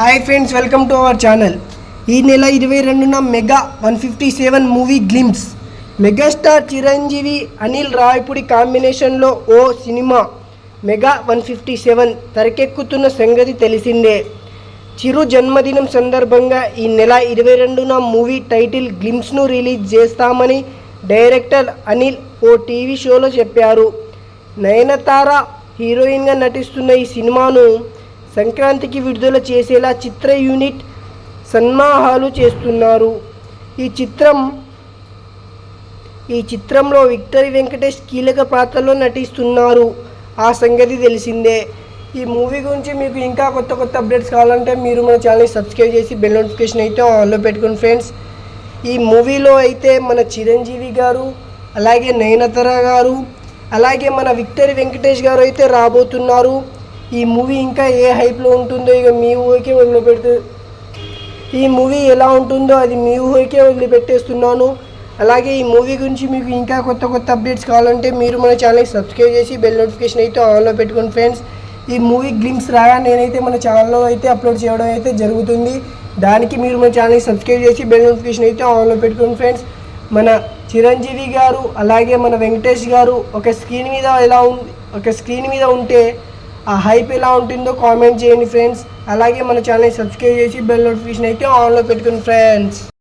Hi friends welcome to our channel ఈ నెల ఇరవై రెండున mega one fifty seven movie glimpse megastar Chiranjeevi Anil Ravipudi కాంబినేషన్లో ఓ cinema mega one fifty seven తెరకెక్కుతున్న సంగతి తెలిసిందే. చిరు జన్మదినం సందర్భంగా ఈ నెల ఇరవై రెండున మూవీ టైటిల్ గ్లిమ్స్ను రిలీజ్ చేస్తామని డైరెక్టర్ అనిల్ ఓ టీవీ షోలో చెప్పారు. నయనతార హీరోయిన్గా నటిస్తున్న ఈ సినిమాను సంక్రాంతికి విడుదల చేసేలా చిత్ర యూనిట్ సన్నాహాలు చేస్తున్నారు. ఈ చిత్రం ఈ చిత్రంలో విక్టరీ వెంకటేష్ కీలక పాత్రలో నటిస్తున్నారు. ఆ సంగతి తెలిసిందే. ఈ మూవీ గురించి మీకు ఇంకా కొత్త కొత్త అప్డేట్స్ కావాలంటే మీరు మన ఛానల్ని సబ్స్క్రైబ్ చేసి బెల్ నోటిఫికేషన్ అయితే ఆన్లో పెట్టుకోండి ఫ్రెండ్స్. ఈ మూవీలో అయితే మన చిరంజీవి గారు అలాగే నయనతార గారు అలాగే మన విక్టరీ వెంకటేష్ గారు అయితే రాబోతున్నారు. ఈ మూవీ ఇంకా ఏ హైప్లో ఉంటుందో ఇక మీ ఊరికే వదిలిపెడుతు ఈ మూవీ ఎలా ఉంటుందో అది మీ ఊరికే వదిలిపెట్టేస్తున్నాను. అలాగే ఈ మూవీ గురించి మీకు ఇంకా కొత్త కొత్త అప్డేట్స్ కావాలంటే మీరు మన ఛానల్కి సబ్స్క్రైబ్ చేసి బెల్ నోటిఫికేషన్ అయితే ఆన్లో పెట్టుకోండి ఫ్రెండ్స్ ఈ మూవీ గ్లిమ్స్ రాగా నేనైతే మన ఛానల్లో అయితే అప్లోడ్ చేయడం అయితే జరుగుతుంది. దానికి మీరు మన ఛానల్కి సబ్స్క్రైబ్ చేసి బెల్ నోటిఫికేషన్ అయితే ఆన్లో పెట్టుకోండి ఫ్రెండ్స్ మన చిరంజీవి గారు అలాగే మన వెంకటేష్ గారు ఒక స్క్రీన్ మీద ఎలా ఉంది ఒక స్క్రీన్ మీద ఉంటే ఆ హైప్ ఎలా ఉంటుందో కామెంట్ చేయండి ఫ్రెండ్స్. అలాగే మన ఛానల్ సబ్స్క్రైబ్ చేసి బెల్ నోటిఫికేషన్ అయితే ఆన్లో పెట్టుకుని ఫ్రెండ్స్.